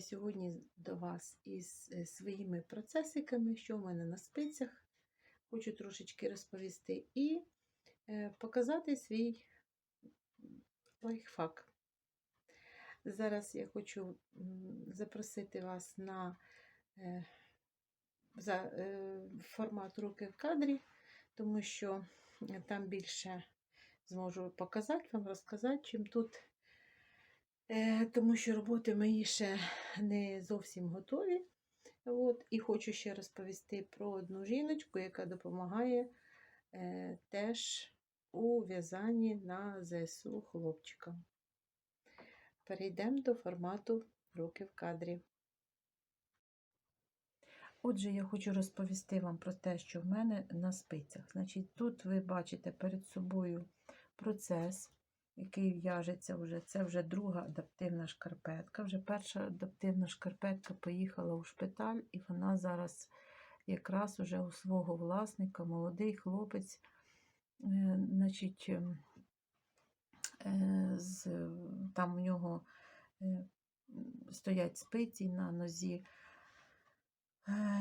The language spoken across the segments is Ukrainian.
Сьогодні до вас із е, своїми процесиками, що в мене на спицях. Хочу трошечки розповісти і е, показати свій лайфхак. Зараз я хочу запросити вас на е, за, формат руки в кадрі, тому що там більше зможу показати вам, розказати, чим тут. Е, Тому що роботи мої ще не зовсім готові. От, І хочу ще розповісти про одну жіночку, яка допомагає е, теж у в'язанні на ЗСУ хлопчикам. Перейдемо до формату руки в кадрі. Отже, я хочу розповісти вам про те, що в мене на спицях. Значить, тут ви бачите перед собою процес, який в'яжеться вже. Це вже друга адаптивна шкарпетка. Вже перша адаптивна шкарпетка поїхала у шпиталь, і вона зараз якраз уже у свого власника, молодий хлопець, е, значить, ем, е, з, там у нього е, стоять спиці на нозі.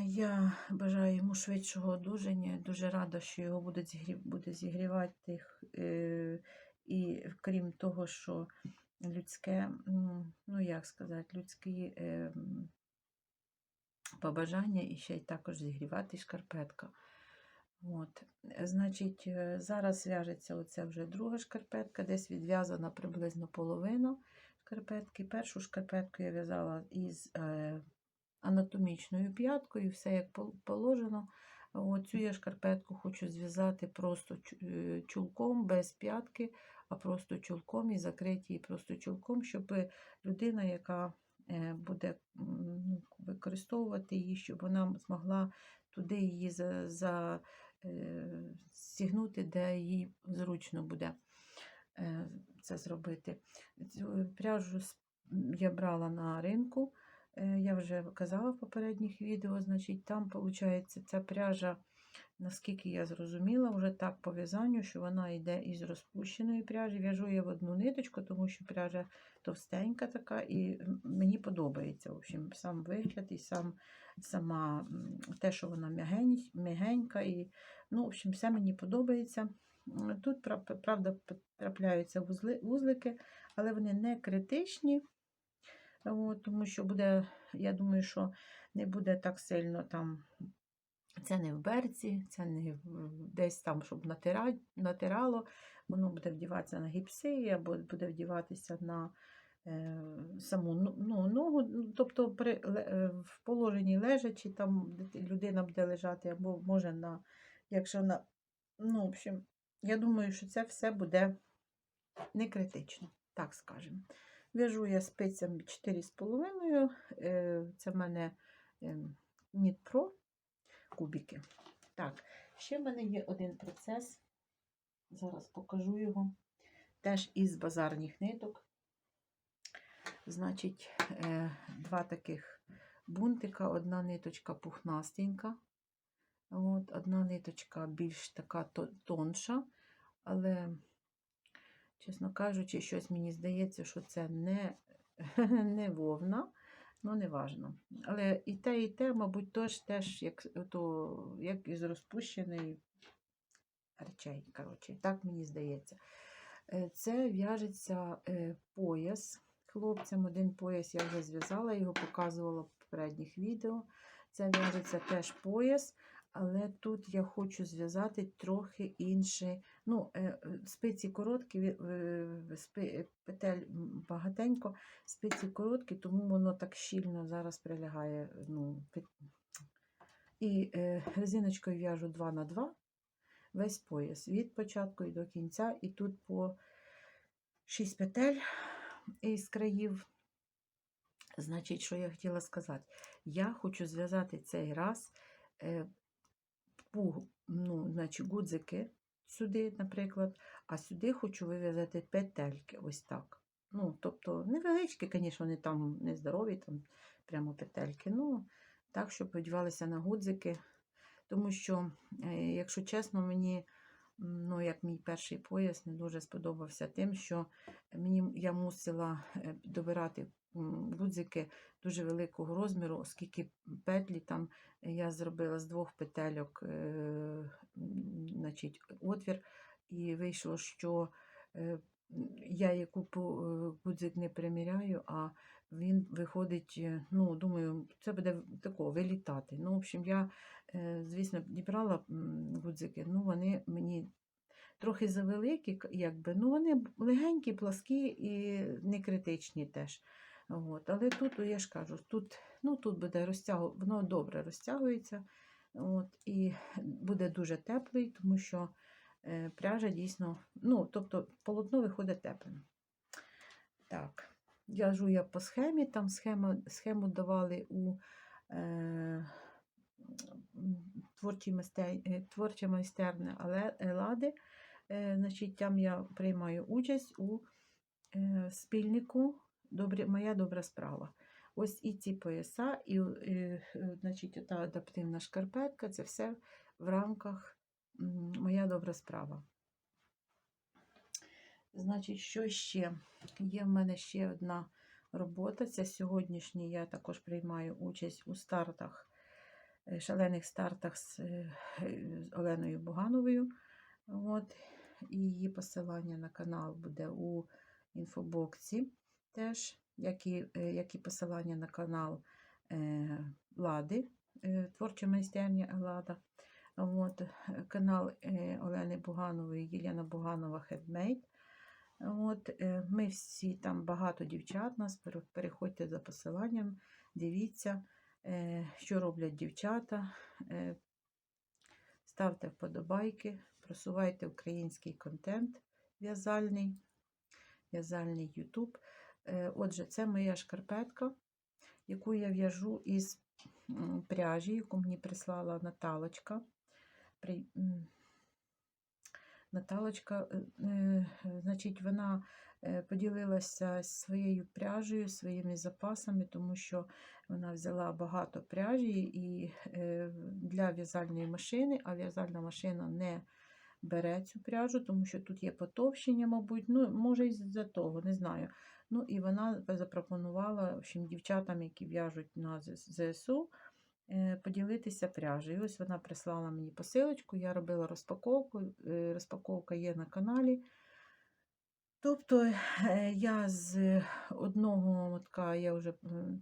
Я бажаю йому швидшого одужання. Дуже рада, що його буде, зігрівати і крім того, що людське, ну як сказати, людські е, побажання і ще й також зігрівати шкарпетка. От. Значить, е, зараз в'яжеться оця вже друга шкарпетка, десь відв'язана приблизно половина шкарпетки. Першу шкарпетку я в'язала із е, анатомічною п'яткою, все як положено. Оцю я шкарпетку хочу зв'язати просто е, чулком, без п'ятки, а просто чулком і закрити її просто чулком, щоб людина, яка е, буде використовувати її, щоб вона змогла туди її за, е, де їй зручно буде е, це зробити. Цю пряжу я брала на ринку. Я вже казала в попередніх відео, значить, там, виходить, ця пряжа, наскільки я зрозуміла, вже так по в'язанню, що вона йде із розпущеної пряжі. В'яжу я в одну ниточку, тому що пряжа товстенька така, і мені подобається в общем, сам вигляд і сам, сама те, що вона м'ягень- м'ягенька. І, ну, в общем, все мені подобається. Тут, правда, трапляються вузли, вузлики, але вони не критичні. Тому що буде, я думаю, що не буде так сильно там. Це не в берці, це не десь там, щоб натира, натирало. Воно буде вдіватися на гіпси, або буде вдіватися на е, саму ну, ну, ногу. Ну, Тобто при, е, в положенні лежачи, там людина буде лежати, або може на, якщо на. Ну, в общем, я думаю, що це все буде не критично, так скажемо. В'яжу я спицями 4,5. е, Це в мене Knit Pro кубики. Так, ще в мене є один процес. Зараз покажу його. Теж із базарних ниток. Значить, е, два таких бунтика, одна ниточка пухнастенька. От, одна ниточка більш така тонша, але, чесно кажучи, щось мені здається, що це не, не вовна, ну не важно. Але і те, і те, мабуть, теж, теж як, то, як із розпущеної речей. Коротше, так мені здається. Е, Це в'яжеться е, пояс хлопцям. Один пояс я вже зв'язала, його показувала в попередніх відео. Це в'яжеться теж пояс, але тут я хочу зв'язати трохи інший. Ну, е, е, спиці короткі, е, петель багатенько, спиці короткі, тому воно так щільно зараз прилягає. Ну, І резиночкою в'яжу 2 на 2 весь пояс від початку і до кінця, і тут по 6 петель із країв. Значить, що я хотіла сказати? Я хочу зв'язати цей раз ну, значить, гудзики сюди, наприклад, а сюди хочу вив'язати петельки, ось так. Ну, тобто невеличкі, звісно, вони там нездорові, там прямо петельки. Ну, так, щоб подівалися на гудзики. Тому що, е, якщо чесно, мені ну, як мій перший пояс, не дуже сподобався тим, що мені я мусила е, добирати гудзики дуже великого розміру, оскільки петлі там я зробила з двох петельок е, значить, отвір, і вийшло, що е, я яку е, гудзик не приміряю, а він виходить, е, ну, думаю, це буде тако вилітати. Ну, в общем, я, е, звісно, дібрала гудзики, ну, вони мені трохи завеликі, якби, ну, вони легенькі, пласкі і не критичні теж. От. Але тут, я ж кажу, тут, ну, тут буде розтягу, воно добре розтягується. От, і буде дуже теплий, тому що е, пряжа дійсно, ну, тобто полотно виходить теплим. Так, в'яжу я по схемі, там схема, схему давали у е, творчій майсте- е, творча майстерня Елади. Е, значить, там я приймаю участь у е, спільнику Добрі, Моя добра справа. Ось і ці пояса, і, і е, значить, та адаптивна шкарпетка це все в рамках Моя добра справа. Значить, що ще? Є в мене ще одна робота. Це сьогоднішній я також приймаю участь у стартах, е, шалених стартах з, е, з Оленою Бугановою. От. І її посилання на канал буде у інфобоксі теж, як і, е, як і посилання на канал Лади, творча майстерня Лада. От, канал Олени Буганової, Єлена Буганова Хедмейд. От, е, ми всі там багато дівчат нас. Переходьте за посиланням, дивіться, е, що роблять дівчата. е, Ставте вподобайки, просувайте український контент в'язальний, в'язальний YouTube. Отже, це моя шкарпетка, яку я в'яжу із пряжі, яку мені прислала Наталочка. Наталочка, е, е, значить, вона е, поділилася своєю пряжею, своїми запасами, тому що вона взяла багато пряжі і е, для в'язальної машини, а в'язальна машина не бере цю пряжу, тому що тут є потовщення, мабуть, ну, може, і з-за того, не знаю. Ну, і вона запропонувала в общем, дівчатам, які в'яжуть на ЗСУ, е, поділитися пряжею. Ось вона прислала мені посилочку, я робила розпаковку, е, розпаковка є на каналі. Тобто е, я з одного мотка, я вже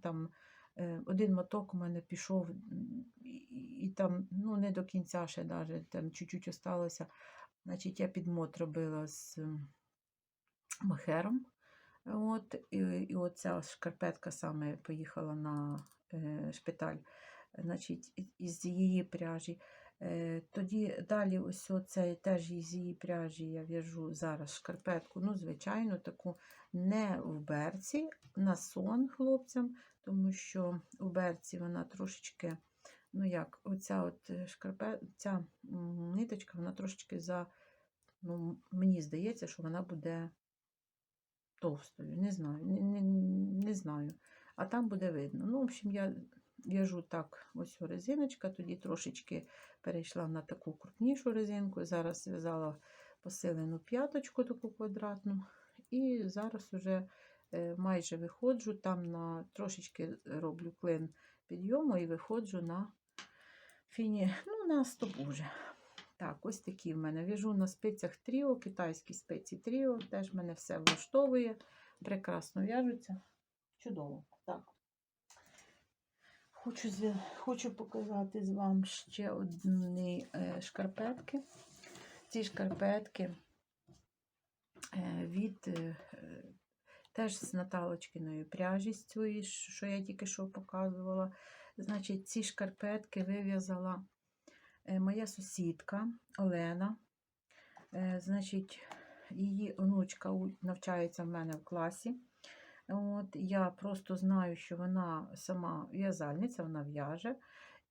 там е, один моток у мене пішов, і, там ну, не до кінця ще навіть, там чуть-чуть осталося. Значить, я підмот робила з махером. От, і, і оця шкарпетка саме поїхала на е, шпиталь, значить, із її пряжі. Е, тоді далі ось оце теж із її пряжі я в'яжу зараз шкарпетку, ну, звичайно, таку не в берці, на сон хлопцям, тому що у берці вона трошечки, ну як, оця от шкарпет, ця ниточка, вона трошечки за, ну, мені здається, що вона буде товстою. Не знаю, не, не, не знаю. А там буде видно. Ну, в общем, я в'яжу так, ось резиночка, тоді трошечки перейшла на таку крупнішу резинку. Зараз зв'язала посилену п'яточку, таку квадратну. І зараз уже е, майже виходжу, там на трошечки роблю клин підйому і виходжу на фіні, ну, на стопу вже. Так, ось такі в мене. В'яжу на спицях тріо, китайські спиці тріо. Теж мене все влаштовує. Прекрасно в'яжуться. Чудово. Так. Хочу, хочу показати з вам ще одні е, шкарпетки. Ці шкарпетки е, від е, теж з Наталочкиною пряжі, з цієї, що я тільки що показувала. Значить, ці шкарпетки вив'язала моя сусідка Олена. Значить, її онучка навчається в мене в класі. От, я просто знаю, що вона сама в'язальниця, вона в'яже.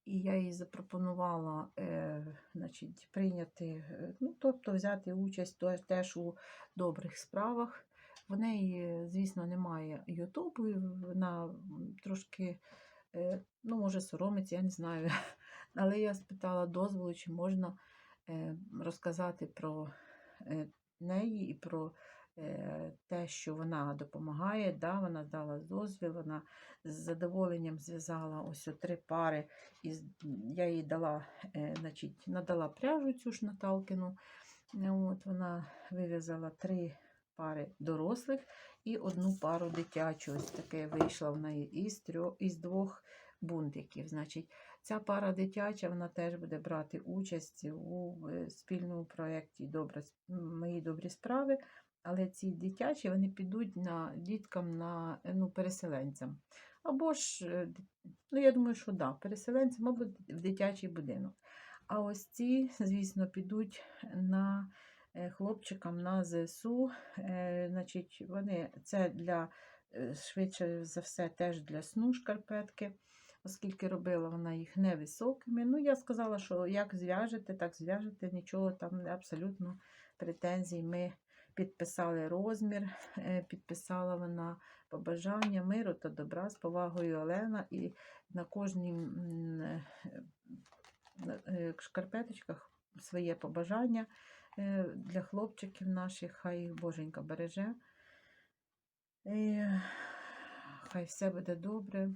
І я їй запропонувала е, значить, прийняти, е, ну, тобто взяти участь теж у добрих справах. В неї, звісно, немає Ютубу, вона трошки, е, ну, може, соромиться, я не знаю. Але я спитала дозволу, чи можна е, розказати про е, неї і про те, що вона допомагає. Да, вона дала дозвіл, вона з задоволенням зв'язала ось три пари. І я їй дала, е, значить, надала пряжу цю ж Наталкину. Е, От вона вив'язала три пари дорослих і одну пару дитячу. Ось таке вийшла в неї із, трьох, із двох бунтиків. Значить, ця пара дитяча вона теж буде брати участь у е, спільному проєкті «Добра с- м, Мої добрі справи. Але ці дитячі вони підуть на діткам, на е, ну, переселенцям. Або ж, е, ну я думаю, що да, переселенцям або в дитячий будинок. А ось ці, звісно, підуть на е, хлопчикам на ЗСУ. Значить, вони це для швидше за все теж для сну шкарпетки, оскільки робила вона їх невисокими. Ну, я сказала, що як зв'яжете, так зв'яжете, нічого там абсолютно претензій. Ми підписали розмір, е, підписала вона побажання миру та добра з повагою Олена, і на кожній е, е, шкарпеточках своє побажання для хлопчиків наших, хай їх Боженька береже. І хай все буде добре.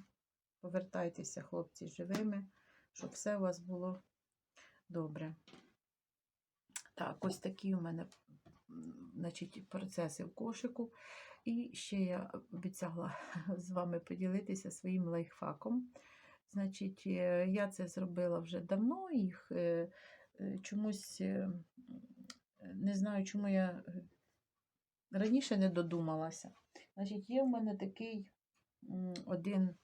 Повертайтеся, хлопці, живими, щоб все у вас було добре. Так, ось такі у мене значить, процеси в кошику. І ще я обіцяла з вами поділитися своїм лайфхаком. Значить, е, я це зробила вже давно, їх е, е, чомусь не знаю, чому я раніше не додумалася. Значить, є в мене такий один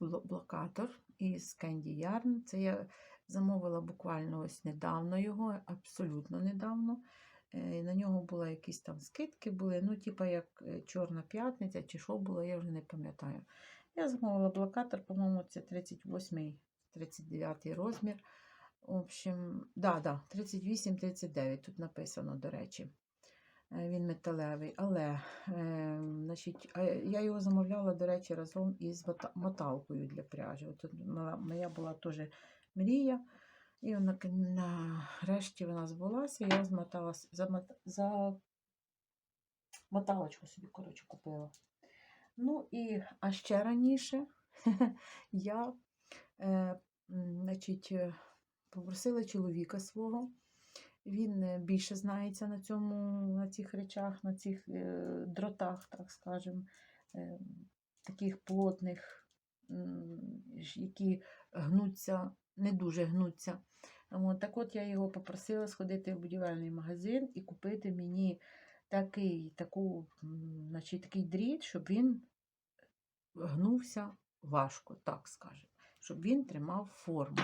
блокатор із Candy Yarn. Це я замовила буквально ось недавно його, абсолютно недавно. Е, На нього були якісь там скидки, були, ну, типа як е, Чорна п'ятниця чи що було, я вже не пам'ятаю. Я замовила блокатор, по-моєму, це 38 39 розмір. В общем, да, да, 38-39 тут написано, до речі. Е, Він металевий, але е, значить, я його замовляла, до речі, разом із мота- моталкою для пряжі. Тут моя була теж мрія. І вона нарешті вона збулася. Я змотала с- за, моталочку собі, коротше, купила. Ну і а ще раніше я е, значить, е, попросила чоловіка свого. Він е, більше знається на цьому, на цих речах, на цих е, дротах, так скажемо, е, таких плотних, ж- які гнуться, не дуже гнуться. Так от я його попросила сходити в будівельний магазин і купити мені такий, таку, значить, такий дріт, щоб він гнувся важко, так скажемо, щоб він тримав форму.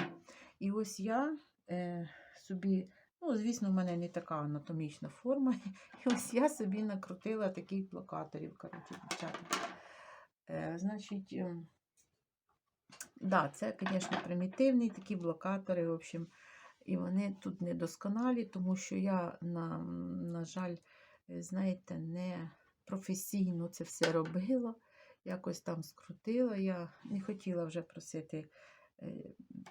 І ось я е, собі, ну, звісно, в мене не така анатомічна форма, і ось я собі накрутила таких блокаторів, коротше. Е, значить, ем, да, це, звісно, примітивні такі блокатори, в общем, і вони тут недосконалі, тому що я, на, на жаль, е, знаєте, не професійно це все робила, якось там скрутила. Я не хотіла вже просити е,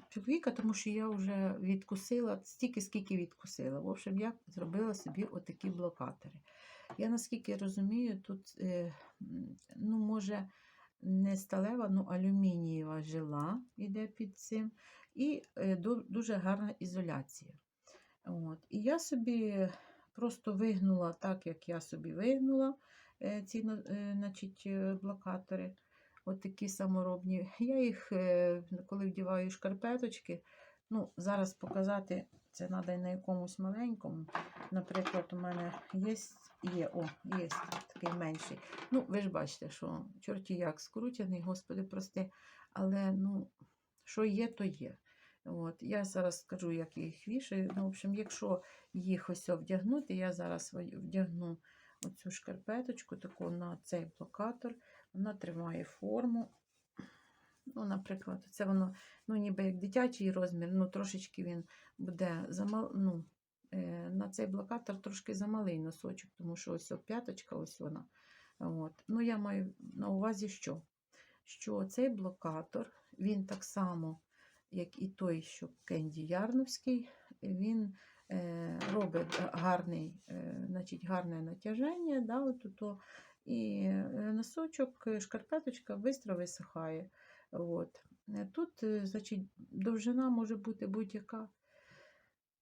чоловіка, тому що я вже відкусила стільки, скільки відкусила. В общем, я зробила собі отакі блокатори. Я наскільки розумію, тут, е, ну, може, не сталева, ну алюмінієва жила йде під цим, і е, дуже гарна ізоляція. От. І я собі просто вигнула так, як я собі вигнула е, ці е, значить, блокатори, от такі саморобні. Я їх, коли вдіваю шкарпеточки, ну, зараз показати це треба на якомусь маленькому. Наприклад, у мене є, є, о, є такий менший. Ну, ви ж бачите, що чорті як скручений, господи, прости. Але ну, що є, то є. От, я зараз скажу, як їх вішаю. Ну, в общем, якщо їх ось вдягнути, я зараз вдягну оцю шкарпеточку таку на цей блокатор. Вона тримає форму. Ну, наприклад, це воно, ну, ніби як дитячий розмір, ну, трошечки він буде замал... ну, е, на цей блокатор трошки замалий носочок, тому що ось п'яточка, ось вона. От. Ну, я маю на увазі, що? Що цей блокатор, він так само як і той, що Кенді Ярновський, він е, робить гарний, е, значить, гарне натяження, да, от то, і е, носочок, шкарпеточка швидко висихає. От. Е, Тут, е, значить, довжина може бути будь-яка.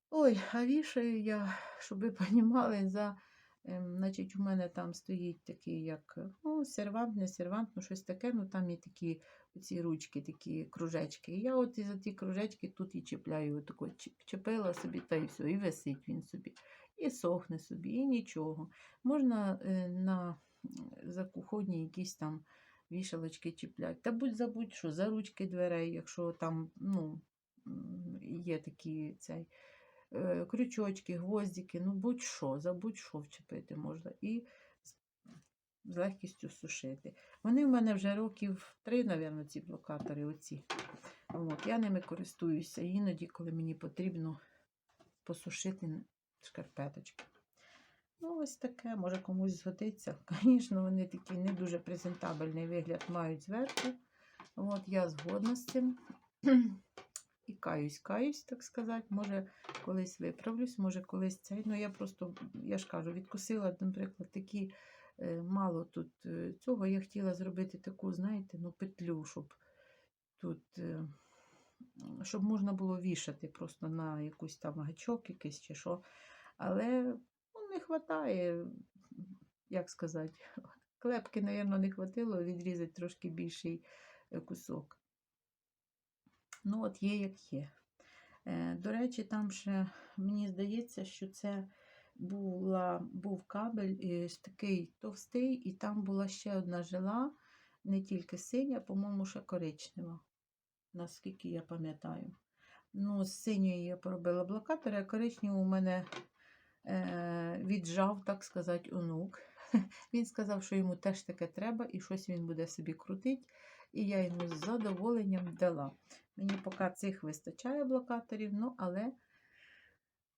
Ой, а вішаю я, щоб ви понімали, за, значить, у мене там стоїть такий, як ну, сервант, не сервант, ну щось таке, ну там є такі ці ручки, такі кружечки. І я от і за ті кружечки тут і чіпляю, отако чіпила собі, та і все, і висить він собі, і сохне собі, і нічого. Можна е, на м, за кухонні якісь там вішалочки чіпляти. Та будь забудь, що за ручки дверей, якщо там ну, є такі цей е, крючочки, гвоздики, ну будь-що, за будь-що вчепити можна і з легкістю сушити. Вони в мене вже років три, мабуть, ці блокатори. оці. От, я ними користуюся іноді, коли мені потрібно посушити шкарпеточки. Ну, ось таке, може комусь згодиться. Звісно, вони такий не дуже презентабельний вигляд мають зверху. От, я згодна з цим. І каюсь, каюсь, так сказати. Може, колись виправлюсь, може, колись цей. Ну, я просто, я ж кажу, відкусила, наприклад, такі е, мало тут е, цього. Я хотіла зробити таку, знаєте, ну, петлю, щоб тут, е, щоб можна було вішати просто на якусь там гачок якийсь чи що. Але ну, не вистачає, як сказати, клепки, мабуть, не хватило відрізати трошки більший е, кусок. Ну, от є, як є. Е, До речі, там ще мені здається, що це була, був кабель е, такий товстий, і там була ще одна жила, не тільки синя, по-моєму, ще коричнева, наскільки я пам'ятаю. Ну, з синьої я поробила блокатор, а коричневу у мене віджав, так сказати, онук. Він сказав, що йому теж таке треба, і щось він буде собі крутити. І я йому з задоволенням дала. Мені поки цих вистачає блокаторів, ну, але,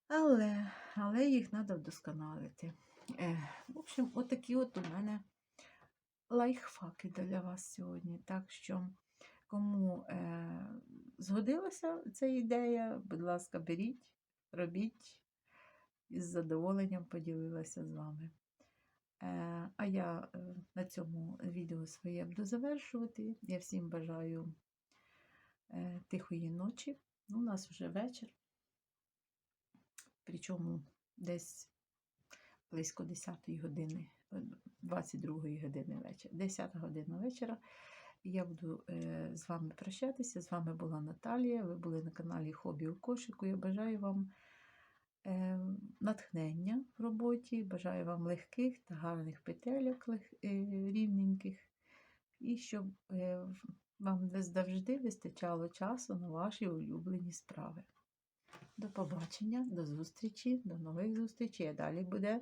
але, але їх треба вдосконалити. Е, в общем, отакі от у мене лайфхаки для вас сьогодні. Так що, кому е, згодилася ця ідея, будь ласка, беріть, робіть. І з задоволенням поділилася з вами. Е, А я е, на цьому відео своє буду завершувати. Я всім бажаю е, тихої ночі. Ну, у нас вже вечір. Причому десь близько 10 години, е, 22 години вечора, 10 година вечора. Я буду з вами прощатися. З вами була Наталія. Ви були на каналі Хобі у кошику. Я бажаю вам натхнення в роботі, бажаю вам легких та гарних петельок е, рівненьких, і щоб е, вам завжди вистачало часу на ваші улюблені справи. До побачення, до зустрічі, до нових зустрічей. А далі буде